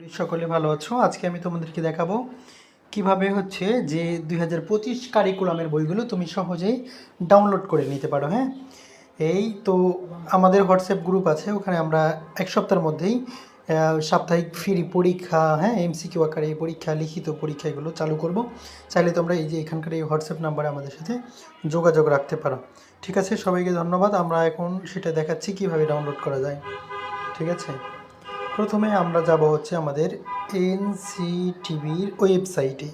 করি সকলে ভালো আছো। আজকে আমি তোমাদেরকে দেখাবো কীভাবে হচ্ছে যে দুই হাজার পঁচিশ কারিকুলামের বইগুলো তুমি সহজেই ডাউনলোড করে নিতে পারো হ্যাঁ? এই তো আমাদের হোয়াটসঅ্যাপ গ্রুপ আছে, ওখানে আমরা এক সপ্তাহের মধ্যেই সাপ্তাহিক ফ্রি পরীক্ষা হ্যাঁ এমসিকিউ আকারে এই পরীক্ষা, লিখিত পরীক্ষা এগুলো চালু করব। চাইলে তোমরা এই যে এখানকার এই হোয়াটসঅ্যাপ নাম্বারে আমাদের সাথে যোগাযোগ রাখতে পারো। ঠিক আছে, সবাইকে ধন্যবাদ। আমরা এখন সেটা দেখাচ্ছি কীভাবে ডাউনলোড করা যায়। ঠিক আছে? প্রথমে আমরা যাব হচ্ছে আমাদের এনসিটিভির ওয়েবসাইটে।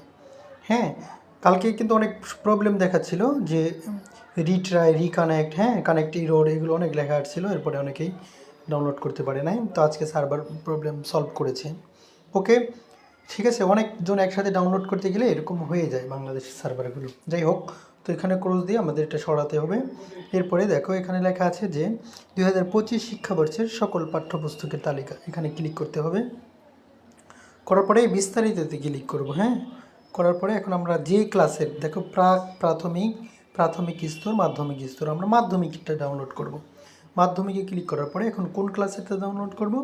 হ্যাঁ কালকে কিন্তু অনেক প্রবলেম দেখাচ্ছিল যে রিট্রাই রিকানেক্ট হ্যাঁ কানেক্ট রোড এগুলো অনেক লেখা আসছিল এরপরে অনেকেই ডাউনলোড করতে পারে নাই। তো আজকে সার্ভার প্রবলেম সলভ করেছে। ওকে ঠিক আছে, অনেকজন একসাথে ডাউনলোড করতে গেলে এরকম হয়ে যায় বাংলাদেশের সার্ভারগুলো যাই হোক, তো এখানে ক্রোজ দিয়ে আমাদের এটা সরাতে হবে। এরপরে দেখো, এখানে লেখা আছে যে, দুই হাজার পঁচিশ শিক্ষাবর্ষের সকল পাঠ্যপুস্তকের তালিকা। এখানে ক্লিক করতে হবে। করার পরে বিস্তারিততে ক্লিক করব হ্যাঁ? করার পরে এখন আমরা যে ক্লাসের দেখো প্রাক প্রাথমিক প্রাথমিক স্তর, মাধ্যমিক স্তর, আমরা মাধ্যমিকটা ডাউনলোড করব। মাধ্যমিকে ক্লিক করার পরে এখন কোন ক্লাসেরটা ডাউনলোড করব?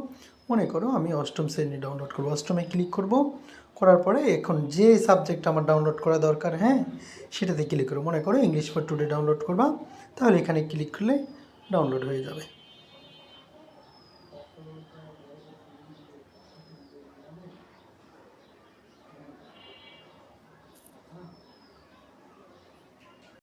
মনে করো আমি অষ্টম শ্রেণি ডাউনলোড করব। অষ্টমে ক্লিক করব। করার পরে এখন যে সাবজেক্ট আমার ডাউনলোড করা দরকার হ্যাঁ সেটাতে ক্লিক করো মনে করো ইংলিশ ফর টুডে ডাউনলোড করবা। তাহলে এখানে ক্লিক করলে ডাউনলোড হয়ে যাবে।